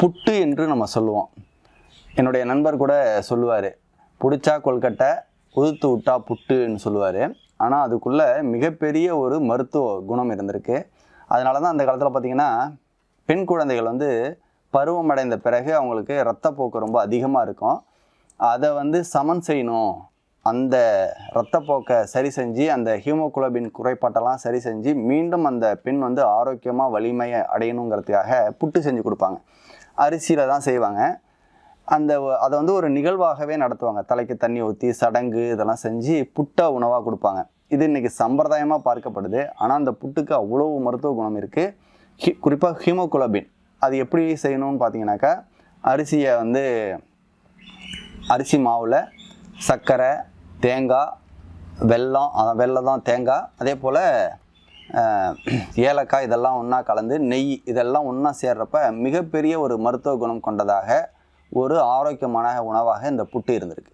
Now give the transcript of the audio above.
புட்டு என்று நம்ம சொல்லுவோம். என்னுடைய நண்பர் கூட சொல்லுவார் பிடிச்சா கொல்கட்டை உதுத்து விட்டா புட்டுன்னு சொல்லுவார். ஆனால் அதுக்குள்ளே மிகப்பெரிய ஒரு மருத்துவ குணம் இருந்திருக்கு. அதனால தான் அந்த காலத்தில் பார்த்திங்கன்னா பெண் குழந்தைகள் வந்து பருவம் அடைந்த பிறகு அவங்களுக்கு இரத்தப்போக்கு ரொம்ப அதிகமாக இருக்கும். அதை வந்து சமன் செய்யணும். அந்த இரத்தப்போக்கை சரி செஞ்சு அந்த ஹீமோகுளோபின் குறைபாட்டெல்லாம் சரி செஞ்சு மீண்டும் அந்த பெண் வந்து ஆரோக்கியமாக வலிமையை அடையணுங்கிறதுக்காக புட்டு செஞ்சு கொடுப்பாங்க. அரிசியில் தான் செய்வாங்க. அந்த அதை வந்து ஒரு நிகழ்வாகவே நடத்துவாங்க. தலைக்கு தண்ணி ஊற்றி சடங்கு இதெல்லாம் செஞ்சு புட்டை உணவாக கொடுப்பாங்க. இது இன்றைக்கி சம்பிரதாயமாக பார்க்கப்படுது. ஆனால் அந்த புட்டுக்கு அவ்வளோ மருத்துவ குணம் இருக்குது ஹி குறிப்பாக ஹீமோகுளோபின். அது எப்படி செய்யணும்னு பார்த்தீங்கன்னாக்கா அரிசியை வந்து அரிசி மாவில் சர்க்கரை தேங்காய் வெல்லம் வெள்ளம் தான் தேங்காய். அதே போல் ஏலக்காய் இதெல்லாம் ஒன்றா கலந்து நெய் இதெல்லாம் ஒன்றா சேர்றப்ப மிகப்பெரிய ஒரு மருத்துவ குணம் கொண்டதாக ஒரு ஆரோக்கியமான உணவாக இந்த புட்டு இருந்திருக்கு.